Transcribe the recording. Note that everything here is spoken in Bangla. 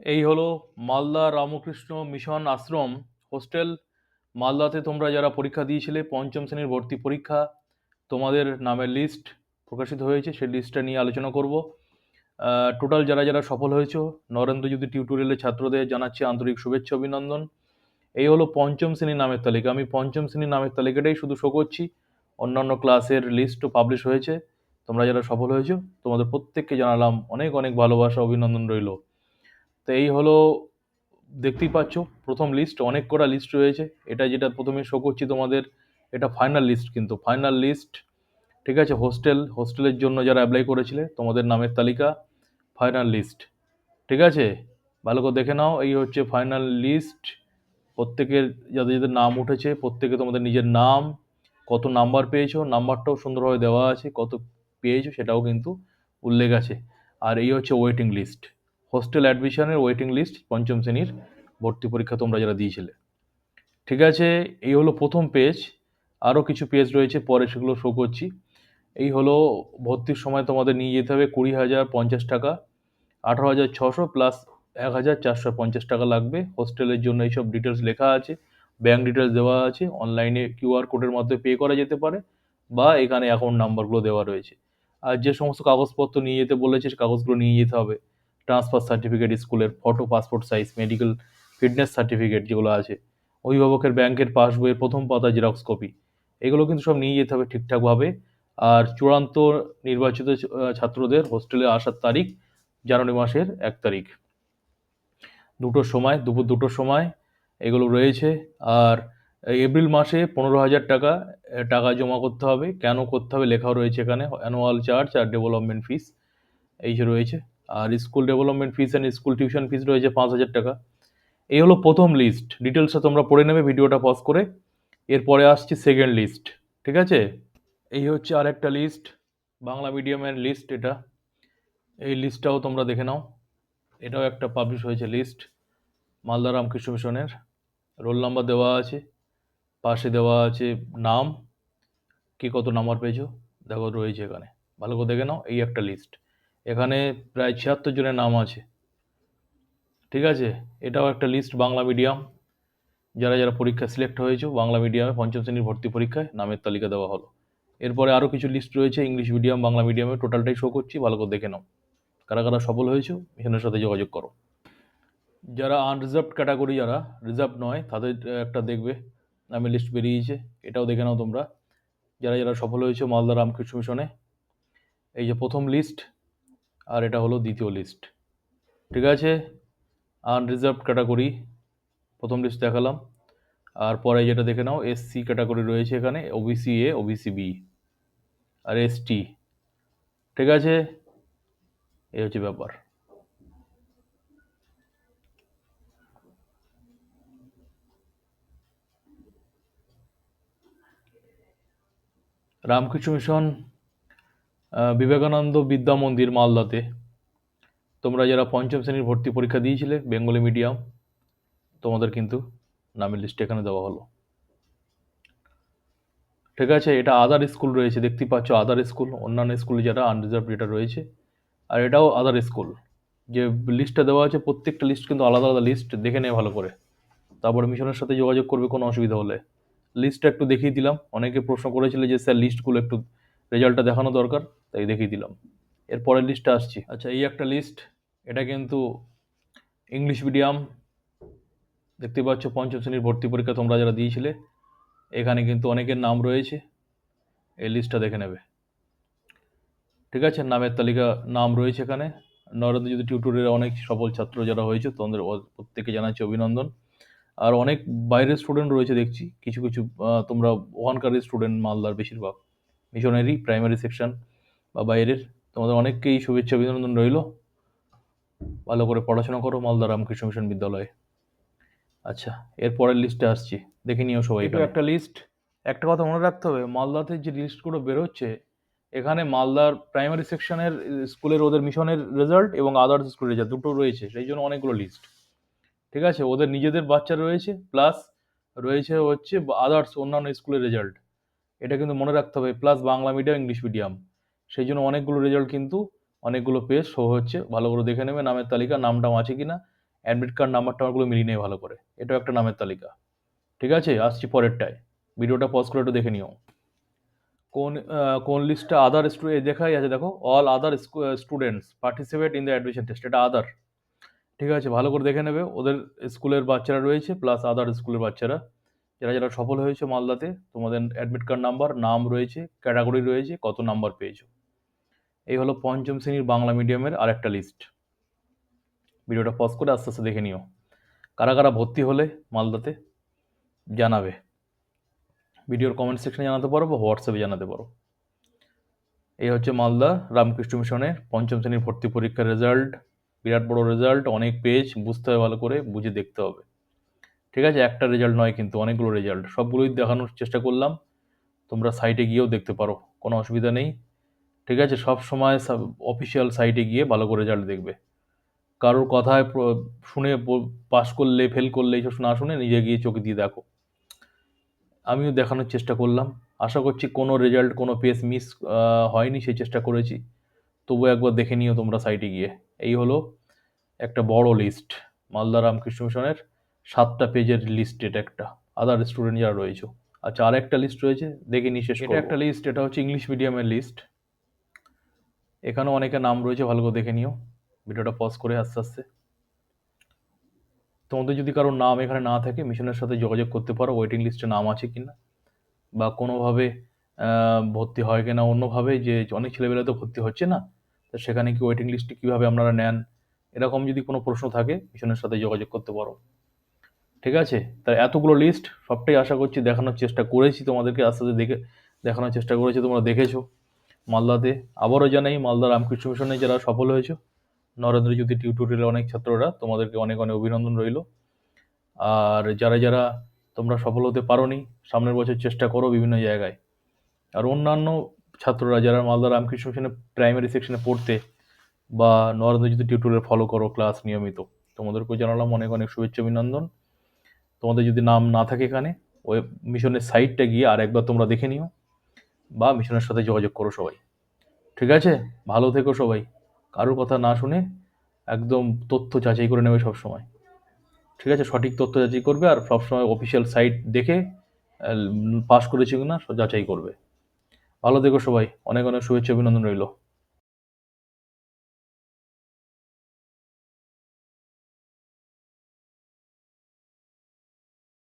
এই হলো মালদা রামকৃষ্ণ মিশন আশ্রম হোস্টেল। মালদাতে তোমরা যারা পরীক্ষা দিয়েছিলে, পঞ্চম শ্রেণির ভর্তি পরীক্ষা, তোমাদের নামের লিস্ট প্রকাশিত হয়েছে, সেই লিস্টটা নিয়ে আলোচনা করব। টোটাল যারা যারা সফল হয়েছো নরেন্দ্রজ্যোতি টিউটোরিয়ালের ছাত্রদের জানাচ্ছি আন্তরিক শুভেচ্ছা, অভিনন্দন। এই হলো পঞ্চম শ্রেণির নামের তালিকা। আমি পঞ্চম শ্রেণির নামের তালিকাটাই শুধু শো করছি। অন্যান্য ক্লাসের লিস্টও পাবলিশ হয়েছে। তোমরা যারা সফল হয়েছো, তোমাদের প্রত্যেককে জানালাম অনেক অনেক ভালোবাসা, অভিনন্দন রইল। তো এই হলো, দেখতেই পাচ্ছ, প্রথম লিস্ট অনেক কটা লিস্ট রয়েছে। এটা যেটা প্রথমে শো করছি তোমাদের, এটা ফাইনাল লিস্ট কিন্তু। ফাইনাল লিস্ট ঠিক আছে হোস্টেল হোস্টেলের জন্য যারা অ্যাপ্লাই করেছিলে, তোমাদের নামের তালিকা ফাইনাল লিস্ট ঠিক আছে? ভালো করে দেখে নাও, এই হচ্ছে ফাইনাল লিস্ট প্রত্যেকের যাদের যাদের নাম উঠেছে, প্রত্যেকে তোমাদের নিজের নাম, কত নাম্বার পেয়েছ নাম্বারটাও সুন্দরভাবে দেওয়া আছে, কত পেয়েছ সেটাও কিন্তু উল্লেখ আছে। আর এই হচ্ছে ওয়েটিং লিস্ট হোস্টেল অ্যাডমিশনের ওয়েটিং লিস্ট পঞ্চম শ্রেণির ভর্তি পরীক্ষা তোমরা যারা দিয়েছিলে। ঠিক আছে, এই হলো প্রথম পেজ আরও কিছু পেজ রয়েছে, পরে সেগুলো শো করছি। এই হলো ভর্তির সময় তোমাদের নিয়ে যেতে হবে কুড়ি হাজার পঞ্চাশ টাকা, আঠারো হাজার ছশো প্লাস এক হাজার চারশো পঞ্চাশ টাকা লাগবে। হোস্টেলের জন্য এইসব ডিটেলস লেখা আছে ব্যাঙ্ক ডিটেলস দেওয়া আছে অনলাইনে কিউআর কোডের মাধ্যমে পে করা যেতে পারে বা এখানে অ্যাকাউন্ট নাম্বারগুলো দেওয়া রয়েছে। আর যে সমস্ত কাগজপত্র নিয়ে যেতে বলেছে, সে কাগজগুলো নিয়ে যেতে হবে। ট্রান্সফার সার্টিফিকেট স্কুলের photo passport size medical fitness certificate যেগুলো আছে। অভিভাবকের ব্যাংকের পাসবইয়ের প্রথম পাতা জেরক্স কপি এগুলো কিন্তু সব নিয়ে যেতে হবে ঠিকঠাকভাবে। আর চূড়ান্ত নির্বাচিত ছাত্রদের হোস্টেলে আসার তারিখ জানুয়ারি মাসের এক তারিখ। দুটোর সময়, দুপুর দুটোর সময় এগুলো রয়েছে। আর এপ্রিল মাসে পনেরো হাজার টাকা টাকা জমা করতে হবে। কেন করতে হবে, লেখাও রয়েছে এখানে। অ্যানুয়াল চার্জ আর ডেভেলপমেন্ট ফিস এই যে রয়েছে। আর school development fees and school tuition fees রয়েছে পাঁচ হাজার টাকা। এই হলো প্রথম লিস্ট ডিটেলসটা তোমরা পড়ে নেবে, ভিডিওটা পজ করে। এরপরে আসছে সেকেন্ড লিস্ট ঠিক আছে? এই হচ্ছে আর একটা লিস্ট বাংলা মিডিয়ামের লিস্ট এটা। এই লিস্টটাও তোমরা দেখে নাও। এটাও একটা পাবলিশ হয়েছে লিস্ট মালদা রামকৃষ্ণ মিশনের। রোল নাম্বার দেওয়া আছে। পাশে দেওয়া আছে নাম। কি কত নাম্বার পেয়েছ? দেখো রয়েছে এখানে। ভালো করে দেখে নাও, এই একটা লিস্ট এখানে প্রায় ছিয়াত্তর জনের নাম আছে। ঠিক আছে? এটাও একটা লিস্ট বাংলা মিডিয়াম যারা যারা পরীক্ষা সিলেক্ট হয়েছে, বাংলা মিডিয়ামে পঞ্চম শ্রেণির ভর্তি পরীক্ষায় নামের তালিকা দেওয়া হলো। এরপরে আরও কিছু লিস্ট রয়েছে ইংলিশ মিডিয়াম বাংলা মিডিয়ামে টোটালটাই শো করছি, ভালো করে দেখে নাও। কারা কারা সফল হয়েছে মিশনের সাথে যোগাযোগ করো। যারা আনরিজার্ভ ক্যাটাগরি যারা রিজার্ভ নয়, তাদের একটা দেখবে, নামের লিস্ট বেরিয়েছে, এটাও দেখে নাও তোমরা। যারা যারা সফল হয়েছে মালদা রামকৃষ্ণ মিশনে, এই যে প্রথম লিস্ট আর এটা হলো দ্বিতীয় লিস্ট ঠিক আছে? আনরিজার্ভ ক্যাটাগরি প্রথম লিস্ট দেখালাম। আর পরে যেটা দেখে নাও এসসি ক্যাটাগরি রয়েছে এখানে ওবিসি এ ওবিসি বি আর এসটি ঠিক আছে? এই হচ্ছে ব্যাপার। রামকৃষ্ণ মিশন বিবেকানন্দ বিদ্যা মন্দির মালদাতে। তোমরা যারা পঞ্চম শ্রেণির ভর্তি পরীক্ষা দিয়েছিলে, বেঙ্গলি মিডিয়াম, তোমাদের কিন্তু নামের লিস্ট এখানে দেওয়া হলো। ঠিক আছে, এটা আদার স্কুল রয়েছে দেখতেই পাচ্ছ আদার স্কুল অন্যান্য স্কুলে যারা আনরিজার্ভ এটা রয়েছে, আর এটাও আদার স্কুল যে লিস্টটা দেওয়া আছে, প্রত্যেকটা লিস্ট কিন্তু আলাদা আলাদা লিস্ট দেখে নেয় ভালো করে। তারপরে মিশনের সাথে যোগাযোগ করবে, কোনো অসুবিধা হলে। লিস্টটা একটু দেখিয়ে দিলাম, অনেকে প্রশ্ন করেছিল যে, স্যার লিস্টগুলো একটু রেজাল্টটা দেখানো দরকার। তাই দেখিয়ে দিলাম। এর পরের লিস্টে আসছি। আচ্ছা এই একটা লিস্ট এটা কিন্তু ইংলিশ মিডিয়াম দেখতে পাচ্ছ পঞ্চম শ্রেণির ভর্তি পরীক্ষা তোমরা যারা দিয়েছিলে, এখানে কিন্তু অনেকের নাম রয়েছে, এই লিস্টটা দেখে নেবে। ঠিক আছে, নামের তালিকা, নাম রয়েছে এখানে। নরেন্দ্র যদি টিউটোরিয়ালে অনেক সফল ছাত্র যারা হয়েছে, তোমাদের প্রত্যেকে জানাচ্ছি অভিনন্দন। আর অনেক বাইরের স্টুডেন্ট রয়েছে দেখছি, কিছু কিছু তোমরা ওখানকারই স্টুডেন্ট মালদার বেশিরভাগ মিশনারি প্রাইমারি সেকশন বা বাইরের। তোমাদের অনেককেই শুভেচ্ছা অভিনন্দন রইল। ভালো করে পড়াশোনা করো মালদা রামকৃষ্ণ মিশন বিদ্যালয়ে। আচ্ছা এর পরের লিস্টে আসছি। দেখে নিও সবাই একটা লিস্ট একটা কথা মনে রাখতে হবে মালদাতে যে লিস্টগুলো বেরোচ্ছে এখানে মালদার প্রাইমারি সেকশনের স্কুলের ওদের মিশনের রেজাল্ট এবং আদার্স স্কুলের রেজাল্ট দুটো রয়েছে সেই জন্য অনেকগুলো লিস্ট ঠিক আছে? ওদের নিজেদের বাচ্চা রয়েছে প্লাস রয়েছে হচ্ছে আদার্স অন্যান্য স্কুলের রেজাল্ট এটা কিন্তু মনে রাখতে হবে plus Bangla medium English medium সেই জন্য অনেকগুলো রেজাল্ট কিন্তু অনেকগুলো পেজ শো হচ্ছে। ভালো করে দেখে নেবে নামের তালিকা নামটাম আছে কি না অ্যাডমিট কার্ড নাম্বার টাম্বারগুলো মিলিয়ে নেই ভালো করে। এটাও একটা নামের তালিকা। ঠিক আছে? আসছি পরেরটায়। ভিডিওটা পজ করে একটু দেখে নিও। কোন কোন লিস্টটা আদার স্টুডেন্ট দেখাই আছে দেখো। All other students participate in the admission test এটা আদার ঠিক আছে? ভালো করে দেখে নেবে। ওদের স্কুলের বাচ্চারা রয়েছে প্লাস আদার স্কুলের বাচ্চারা। যারা যারা সফল হয়েছে মালদাতে, তোমাদের অ্যাডমিট কার্ড নাম্বার নাম রয়েছে ক্যাটাগরি রয়েছে, কত নাম্বার পেয়েছ। এই হলো পঞ্চম শ্রেণির বাংলা মিডিয়ামের আরেকটা লিস্ট ভিডিওটা পজ করে আস্তে আস্তে দেখে নিও। কারা কারা ভর্তি হলে মালদাতে জানাবে? ভিডিওর কমেন্ট সেকশনে জানাতে পারো বা হোয়াটসঅ্যাপে জানাতে পারো। এই হচ্ছে মালদা রামকৃষ্ণ মিশনের পঞ্চম শ্রেণির ভর্তি পরীক্ষার রেজাল্ট বিরাট বড় রেজাল্ট অনেক পেজ বুঝতে হবে ভালো করে, বুঝে দেখতে হবে। ঠিক আছে, একটা রেজাল্ট নয় কিন্তু অনেকগুলো রেজাল্ট সবগুলোই দেখানোর চেষ্টা করলাম। তোমরা সাইটে গিয়েও দেখতে পারো, কোনো অসুবিধা নেই। ঠিক আছে? সব সময় অফিসিয়াল সাইটে গিয়ে ভালো করে রেজাল্ট দেখবে। কারোর কথায় শুনে পাস করলে ফেল করলে এইসব না শুনে নিজে গিয়ে চোখে দিয়ে দেখো। আমিও দেখানোর চেষ্টা করলাম। আশা করছি কোনো রেজাল্ট কোনো পেজ মিস হয়নি সেই চেষ্টা করেছি। তবু একবার দেখে নিও তোমরা সাইটে গিয়ে। এই হলো একটা বড় লিস্ট মালদা রামকৃষ্ণ মিশনের সাতটা পেজের লিস্ট এটা একটা। আদার স্টুডেন্ট যারা রয়েছে। আচ্ছা আর একটা লিস্ট রয়েছে দেখে নিয়ে শেষ এটা একটা লিস্ট এটা হচ্ছে ইংলিশ মিডিয়ামের লিস্ট এখানেও অনেকের নাম রয়েছে, ভালো করে দেখে নিও। ভিডিওটা পজ করে আস্তে আস্তে। তোমাদের যদি কারোর নাম এখানে না থাকে, মিশনের সাথে যোগাযোগ করতে পারো ওয়েটিং লিস্টে নাম আছে কি না বা কোনোভাবে ভর্তি হয় কিনা, অন্যভাবে যে অনেক ছেলেবেলা তো ভর্তি হচ্ছে না, তো সেখানে কি ওয়েটিং লিস্টে কীভাবে আপনারা নেন? এরকম যদি কোনো প্রশ্ন থাকে, মিশনের সাথে যোগাযোগ করতে পারো। ঠিক আছে? তাই এতগুলো লিস্ট সবটাই আশা করছি দেখানোর চেষ্টা করেছি তোমাদেরকে, আস্তে আস্তে দেখে, দেখানোর চেষ্টা করেছি, তোমরা দেখেছ। মালদাতে আবারও জানাই, মালদা রামকৃষ্ণ মিশনে যারা সফল হয়েছো নরেন্দ্রজ্যোতি টিউটোরিয়ালের অনেক ছাত্ররা তোমাদেরকে অনেক অনেক অভিনন্দন রইল। আর যারা যারা তোমরা সফল হতে পারোনি, সামনের বছর চেষ্টা করো বিভিন্ন জায়গায়। আর অন্যান্য ছাত্ররা যারা মালদা রামকৃষ্ণ মিশনে প্রাইমারি সেকশনে পড়তে বা নরেন্দ্র নরেন্দ্রজ্যোতি টিউটোরিয়াল ফলো করো ক্লাস নিয়মিত, তোমাদেরকেও জানালাম অনেক অনেক শুভেচ্ছা, অভিনন্দন। তোমাদের যদি নাম না থাকে এখানে, ওই মিশনের সাইটটা গিয়ে আর একবার তোমরা দেখে নিও। বা মিশনের সাথে যোগাযোগ করো সবাই। ঠিক আছে? ভালো থেকো সবাই। কারোর কথা না শুনে একদম তথ্য যাচাই করে নেবে সব সময় ঠিক আছে? সঠিক তথ্য যাচাই করবে আর সবসময় অফিসিয়াল সাইট দেখে পাস কি কিনা যাচাই করবে। ভালো থেকো সবাই। অনেক অনেক শুভেচ্ছা, অভিনন্দন রইল।